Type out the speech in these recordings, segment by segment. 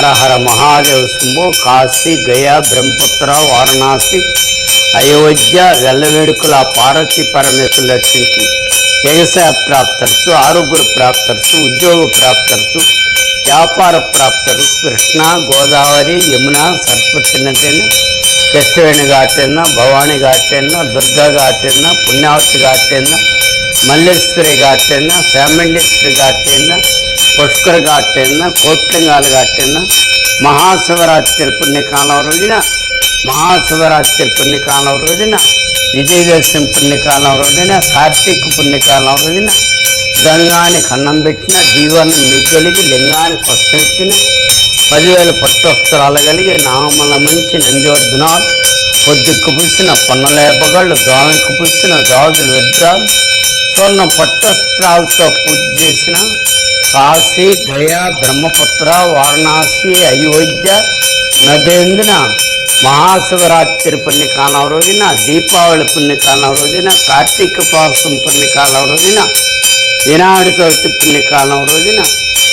హరహర మహాదేవ శంభో కాశీ గయా బ్రహ్మపుత్ర వారణాసి అయోధ్య వెల్లవేడుకుల పార్వతీ పరమేశ్వరు లక్షించి వ్యవసాయ ప్రాప్తర్సు ఆరోగ్య ప్రాప్తర్సు ఉద్యోగ ప్రాప్తర్సు వ్యాపార ప్రాప్తరు కృష్ణ గోదావరి యమున సరస్వతి కృష్ణవేణి ఘాటెన్న భవాని ఘాటెన్న దుర్గా ఘాటెన్న పుణ్యావతి ఘాటెన్న మల్లేశ్వరి ఘాటెన్న శామండేశ్వరి ఘాటెన్న పుష్కర ఘాటెన్న కోట్లింగాల ఘాటెన్న మహాశివరాత్రి పుణ్యకాలం రోజున మహాశివరాత్రి పుణ్యకాలం రోజున విజయదశమి పుణ్యకాలం రోజున కార్తీక పుణ్యకాలం రోజున గంగాని కన్నం పెట్టిన జీవనం మిగిలిగి లింగానికి వస్తెట్టిన పదివేల పట్టొస్త్రాలు కలిగి నామల మంచి నందివర్ధనాలు పొద్దుకు పుసిన పొన్నలేపగళ్ళు దోమకు పుసిన గాజులు విద్రాలు స్వర్ణ పట్టస్త్రాలతో పూజ చేసిన కాశీ గయా బ్రహ్మపుత్ర వారణాసి అయోధ్య నదేందిన మహాశివరాత్రి పుణ్యకాలం రోజున దీపావళి పుణ్యకాలం రోజున కార్తీక పాసం పుణ్యకాలం రోజున వినాయక చవితి పుణ్యకాలం రోజున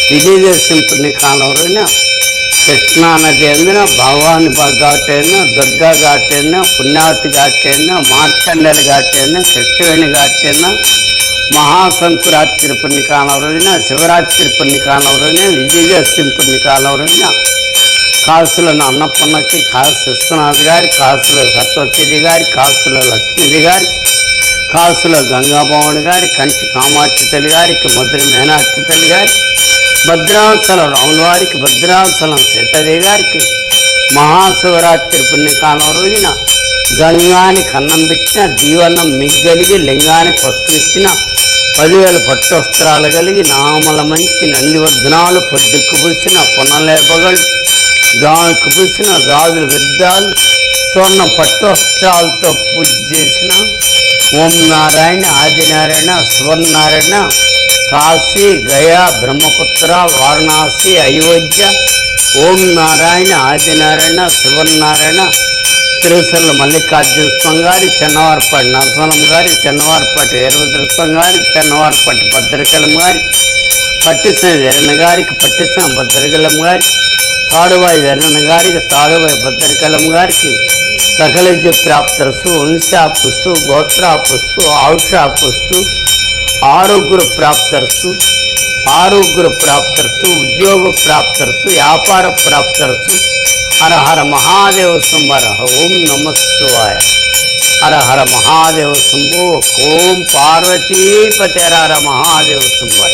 విజయదశమి పుణ్యకాలం రోజున కృష్ణా నది అందిన భవాని అయినా దుర్గా ఘాటైన పుణ్యావతి ఘాటైన మార్చండలి ఘాటైన కృష్ణవేణి ఘాటైన పుణ్యకాలం రోజున శివరాత్రి పుణ్యకాలం రోజున విజయదశమి పుణ్యకాలం రోజున కాసులను అన్నపూర్ణకి కాసు విశ్వనాథ్ గారి కాసుల సత్వతిథి గారి కాసుల లక్ష్మీది గారి కాసుల గంగాభవన్ గారి కంచి కామాక్షి తల్లి గారికి మధుర మేనాక్షి తల్లి గారి భద్రాచలం రాముల వారికి భద్రాచలం సీతాదేవి గారికి మహాశివరాత్రి పుణ్యకాలం రోజున గంగాని కన్నం పెట్టిన దీవన్నం మిగ్గలిగి లింగానికి వస్తు ఇచ్చిన పదివేల పట్టు వస్త్రాలు కలిగి నామల మంచి నందివర్ధనాలు పొద్దుకు పూసిన పునలేపగళ్ళు గాకు పూసిన గాజుల విద్యాలు స్వర్ణ పట్టు వస్త్రాలతో పూజ చేసిన ఓం నారాయణ ఆదినారాయణ సువర్ణారాయణ కాశీ గయా బ్రహ్మపుత్ర వారణాసి అయోధ్య ఓం నారాయణ ఆదినారాయణ సువర్ణారాయణ తిరుసల మల్లికార్జున స్వామి గారి చెన్నవారపాటి నరసలం గారి చెన్నవారపాటి వీరభద్ర స్వామి గారి చెన్నవారపాటి భద్రకలం గారి పట్టిసిన వీరణ గారికి పట్టిసిన భద్రకలం గారి తాడువాయి వీరణ గారికి తాడువాయి భద్రకలం గారికి సకలజ విద్య ప్రాప్తరసు వంశాపుస్తు గోత్రాపుస్తు ఆవుషాపుస్తు ఆరోగ్య ప్రాప్తరసు ఆరోగ్య ప్రాప్తరసు ఉద్యోగ ప్రాప్తరసు వ్యాపార ప్రాప్తరసు హర హర మహాదేవ శంభర ఓం నమస్తువాయ హర హర మహాదేవ శంభో ఓం పార్వతీపతి హర హర మహాదేవ శంభర